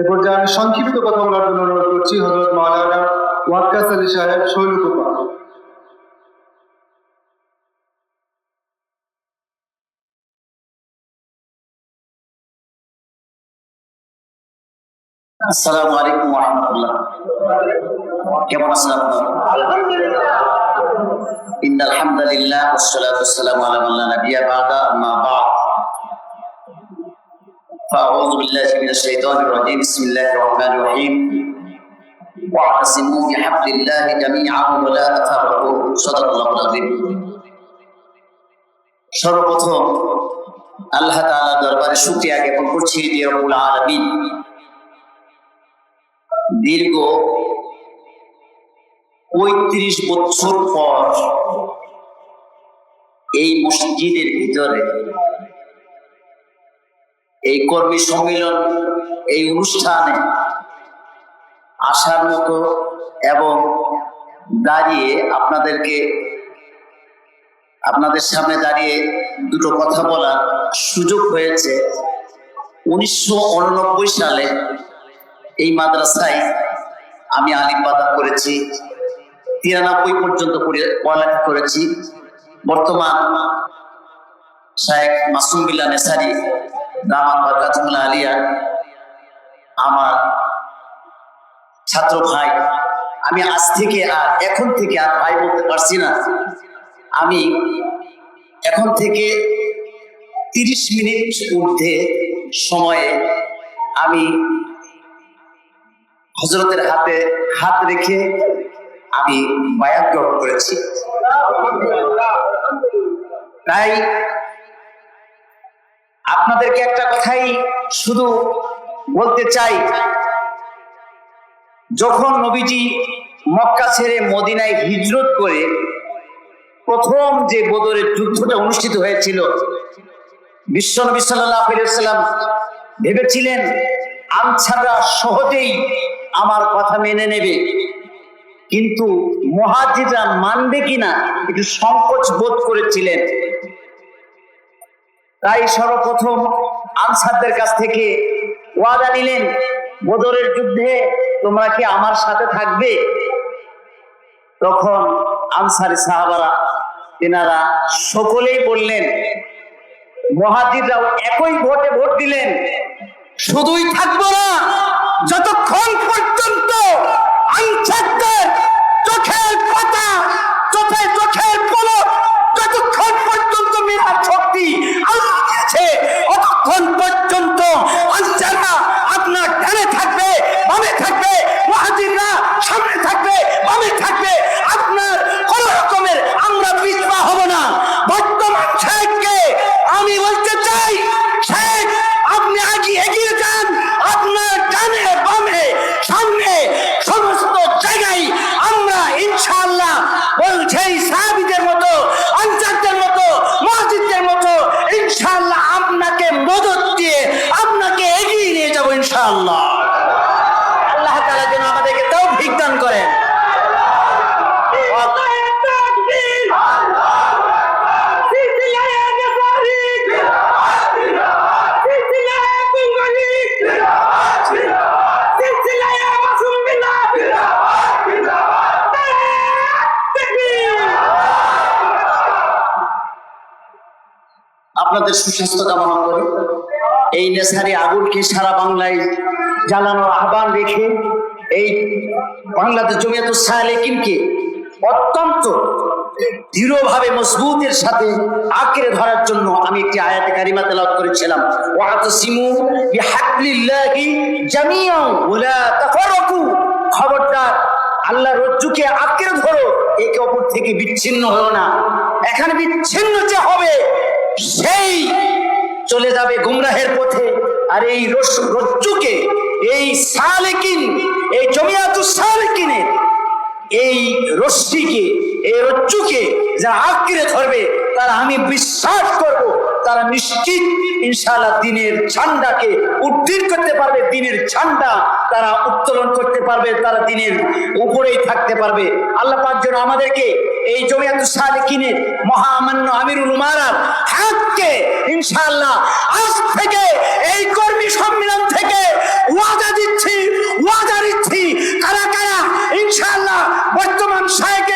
এ পর্যায়ে আমি সংক্ষিপ্ত কথা বলার জন্য অনুরোধ করছি হজরত মাওলানা ওয়াক্কাস আলী সাহেব শৈলকুপা। আসসালামু আলাইকুম ওয়া কেমন আছেন আপনারা? ইন্নাল হামদালিল্লাহ ওয়াসসালাতু ওয়াসসালামু আলা মান লা নাবিয়্যা বা'দা, আম্মা বা'দ। فأعوذ بالله من الشيطان الرجيم بسم الله الرحمن الرحيم واعتصموا بحبل الله جميعا ولا تفرقوا صدق الله العظيم সর্বপ্রথম আল্লাহ তাআলা দরবারে শুকরিয়া জ্ঞাপন করছি যে রব্বুল আলামিন দীর্ঘ পঁয়ত্রিশ বছর পর এই মসজিদের ভিতরে এই কর্মী সম্মেলন, এই অনুষ্ঠানে আসার মতো এবং দাঁড়িয়ে আপনাদেরকে, আপনাদের সামনে দাঁড়িয়ে দুটো কথা বলার সুযোগ হয়েছে। উনিশশো উননব্বই সালে এই মাদ্রাসায় আমি আলিম করেছি, তিরানব্বই পর্যন্ত পড়ে- পড়ালেখা করেছি। বর্তমান শায়েখ মাসুম বিল্লা নেসারি দামান বরকাতুল্লাহ আলিয়া, আমার ছাত্র ভাই, আমি আজ থেকে আর এখন থেকে আর ভাই বলতে পারছি না। আমি এখন থেকে তিরিশ মিনিট ঊর্ধ্বে সময়ে আমি হজরতের হাতে হাত রেখে আমি বায়াত গ্রহণ করেছি। তাই আপনাদেরকে একটা কথাই শুধু বলতে চাই। যখন নবীজি মক্কা ছেড়ে মদিনায় হিজরত করে প্রথম যে বদরের যুদ্ধটা অনুষ্ঠিত হয়েছিল বিশ্বনবী সাল্লাহ সাল্লাম ভেবেছিলেন আনসাররা সহজেই আমার কথা মেনে নেবে। কিন্তু মহাজিরা মানবে কিনা, একটু সংকোচ বোধ করেছিলেন। তাই সর্বপ্রথম আনসারদের কাছ থেকে ওয়াদা নিলেন, বদরের যুদ্ধে তোমরা কি আমার সাথে থাকবে? তখন আনসারি সাহাবারা, তেনারা সকলেই বললেন মহাজিররাও একই ভোটে ভোট দিলেন, শুধুই থাকব না, যতক্ষণ পর্যন্ত আনসারদের চোখের পাতা চোখে চোখের পলক যতক্ষণ পর্যন্ত মেরার শক্তি আল্লাহ দিয়েছে ততক্ষণ পর্যন্ত আনসাররা আপনার ডানে থাকবে বামে থাকবে মহাজিররা সামনে থাকবে বামে থাকবে আপনার কোন রকমের আমরা পিছপা হব না বর্তমান শেখকে আমি বলতে চাই শেখ আপনি আগে এগিয়ে যান আপনার ডানে বামে সামনে সমস্ত জায়গায় আমরা ইনশাআল্লাহ বলছে সাহাবিদের মতো আনসারদের মতো মসজিদদের মতো ইনশাআল্লাহ আপনাকে মদত দিয়ে আপনাকে এগিয়ে নিয়ে যাব ইনশাআল্লাহ আল্লাহ তাআলা যেন আমাদেরকে তৌফিক দান করেন আপনাদের সুস্বাস্থ্য কামনা করে এই নেশারি আগুনকে সারা বাংলায় জ্বালানোর আহ্বান রেখে এই বাংলাদেশ জমিয়াত সালেকিনকে অত্যন্ত দৃঢ়ভাবে মজবুতের সাথে আঁকড়ে ধরার জন্য আমি একটি আয়াতে কারিমা তেলাওয়াত করেছিলাম। ওয়াতাসিমু বিহাবলিল্লাহি জামিআন ওয়ালা তাফারাকু খবরদার আল্লাহ রজ্জুকে আঁকড়ে ধরো, একে অপর থেকে বিচ্ছিন্ন হও না। এখানে বিচ্ছিন্ন যে হবে সেই চলে যাবে গুমরাহের পথে। আর এই রজ্জুকে, এই সালেকিন, এই জমিয়াতু সালেকিনের এই রশ্মিকে, এই রজ্জুকে যারা আঁকড়ে ধরবে, তারা আমি বিশ্বাস করব, তারা নিশ্চিত ইনশাআল্লাহ দিনের ঝান্ডাকে উদ্দীর করতে পারবে, দিনের ঝান্ডা তারা উত্তোলন করতে পারবে, তারা দিনের উপরেই থাকতে পারবে। আল্লাহ পাক যেন আমাদেরকে এই জমিয়াতু সালেকিনের মহামান্য আমিরুল উমারার হাতকে ইনশাল্লাহ আজ থেকে এই কর্মী সম্মেলন থেকে ওয়াদা দিচ্ছি ওয়াদা দিচ্ছি, কারা কারা ইনশাআল্লাহ বর্তমান সাহেব